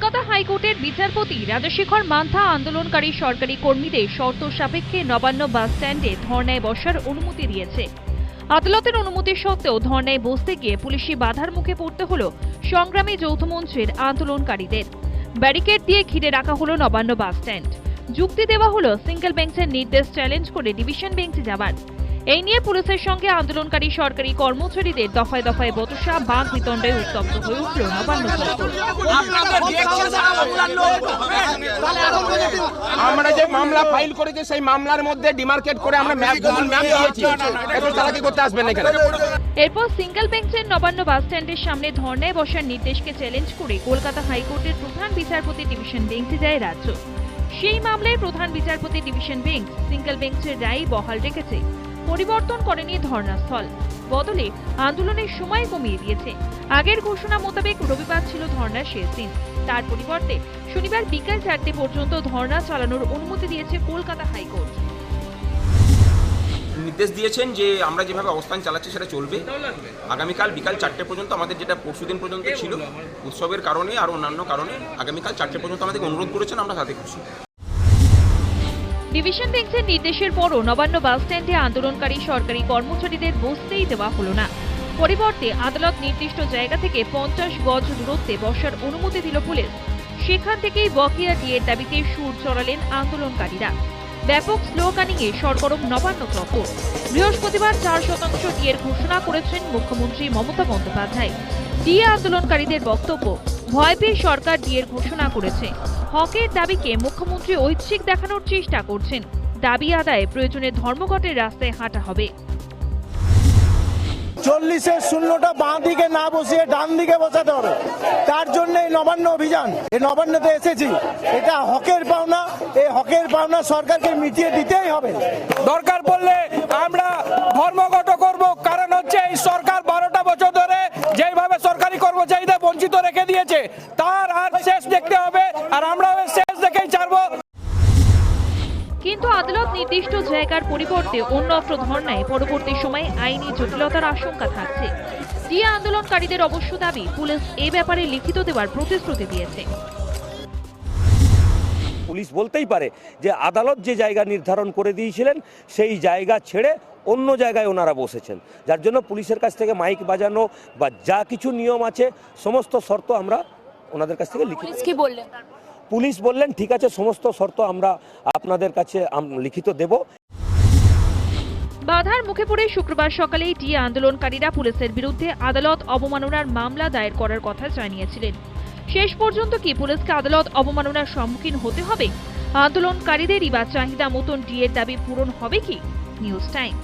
কলকাতা হাইকোর্টের বিচারপতি রাজশেখর মান্থা আন্দোলনকারী সরকারি কর্মীদের শর্ত সাপেক্ষে নবান্ন বাস স্ট্যান্ডে ধর্নায় বসার অনুমতি দিয়েছে। আদালতের অনুমতি সত্ত্বেও ধর্নায় বসতে গিয়ে পুলিশি বাধার মুখে পড়তে হল সংগ্রামী যৌথ মঞ্চের আন্দোলনকারীদের। ব্যারিকেড দিয়ে ঘিরে রাখা হলো নবান্ন বাস স্ট্যান্ড। যুক্তি দেওয়া হলো সিঙ্গেল বেঞ্চের নির্দেশ চ্যালেঞ্জ করে ডিভিশন বেঞ্চে যাবার। এই নিয়ে পুলিশের সঙ্গে আন্দোলনকারী সরকারি কর্মচারীদের দফায় দফায় বতসা বাঘ বিতণ্ডায় উত্তপ্ত হয়ে উঠল নবান্ন আমরা যে মামলা ফাইল করেছি সেই মামলার মধ্যে ডিমার্কেট করে আমরা ম্যাপ গুগল ম্যাপ দিয়েছি। একটু চালাকি করতে আসবেন না এখানে? এরপর সিঙ্গেল বেঞ্চের নবান্ন বাস স্ট্যান্ডের সামনে ধর্নায় বসার নির্দেশকে চ্যালেঞ্জ করে কলকাতা হাইকোর্টের প্রধান বিচারপতি ডিভিশন বেঞ্চে যায় রাজ্য। সেই মামলায় প্রধান বিচারপতি ডিভিশন বেঞ্চ সিঙ্গেল বেঞ্চের রায় বহাল রেখেছে। পরিবর্তন করেনি ধর্নাস্থল বদলে আন্দোলনের সময় কমিয়ে দিয়েছে। আগের ঘোষণা মোতাবেক রবিবার ছিল ধর্নার শেষ দিন। তার পরিবর্তে শনিবার বিকাল চারটে পর্যন্ত ধর্না চালানোর অনুমতি দিয়েছে কলকাতা হাইকোর্ট। নির্দেশ দিয়েছেন যে আমরা যেভাবে অবস্থান চালাচ্ছি সেটা চলবে। আগামীকাল বিকাল চারটে পর্যন্ত আমাদের যেটা পরশুদিন পর্যন্ত ছিল, উৎসবের কারণে আর অন্যান্য কারণে আগামীকাল চারটে পর্যন্ত আমাদেরকে অনুরোধ করেছেন, আমরা তাতে খুশি। ডিভিশন বেঞ্চের নির্দেশের পরও নবান্ন বাস স্ট্যান্ডে আন্দোলনকারী সরকারি কর্মচারীদের বসতেই দেওয়া হলো না। পরিবর্তে আদালত নির্দিষ্ট জায়গা থেকে পঞ্চাশ গজ দূরত্বে বসার অনুমতি দিল পুলিশ। সেখান থেকেই বকেয়া ডিএর দাবিতে সুর চড়ালেন আন্দোলনকারীরা। ব্যাপক স্লোগানিংয়ে সরগরম নবান্ন চত্বর বৃহস্পতিবার চার শতাংশ ডিএর ঘোষণা করেছেন মুখ্যমন্ত্রী মমতা বন্দ্যোপাধ্যায়। ডিএ আন্দোলনকারীদের বক্তব্য, ভয় পেয়ে সরকার ডিএর ঘোষণা করেছে। হকের দাবিকে মুখ্যমন্ত্রী ঐচ্ছিক দেখানোর চেষ্টা করছেন। দাবি আদায়ে প্রয়োজনে ধর্মঘটের রাস্তায় হাঁটা হবে। চল্লিশের শূন্যটা বাঁ দিকে না বসিয়ে ডান দিকে বসাতে হবে। তার জন্য এই নবান্ন অভিযান এই নবান্নতে এসেছি। এটা হকের পাওনা এই হকের পাওনা সরকারকে মিটিয়ে দিতেই হবে। দরকার পড়লে আমরা ধর্মঘট করব। কারণ হচ্ছে এই সরকার বারোটা বছর ধরে যেইভাবে সরকারি কর্মচারীদের বঞ্চিত রেখে দিয়েছে তার আর শেষ দেখতে হবে। আর আমরা কিন্তু আদালত নির্দিষ্ট জায়গার পরিবর্তে অন্যত্র ধর্নায় পরবর্তী সময়ে আইনি জটিলতার আশঙ্কা থাকছে। ডিএ আন্দোলনকারীদের অবশ্য দাবি পুলিশ এ ব্যাপারে লিখিত দেওয়ার প্রতিশ্রুতি দিয়েছে। পুলিশ বলতেই পারে যে আদালত যে জায়গা নির্ধারণ করে দিয়েছিলেন সেই জায়গা ছেড়ে অন্য জায়গায় ওনারা বসেছেন। যার জন্য পুলিশের কাছ থেকে মাইক বাজানো বা যা কিছু নিয়ম আছে সমস্ত শর্ত আমরা ওনাদের কাছ থেকে লিখিত পুলিশ কি বললেন? পুলিশ বললেন ঠিক আছে সমস্ত শর্ত আমরা আপনাদের কাছে লিখিত দেব। বাধার মুখে পড়ে শুক্রবার সকালেই টি আন্দোলনকারীরা পুলিশের বিরুদ্ধে আদালত অবমাননার মামলা দায়ের করার কথা জানিয়েছিলেন। শেষ পর্যন্ত কি পুলিশকে আদালত অবমাননার সম্মুখীন হতে হবে? আন্দোলনকারীদেরই বা চাহিদা মতন ডিএর দাবি পূরণ হবে কি? News time.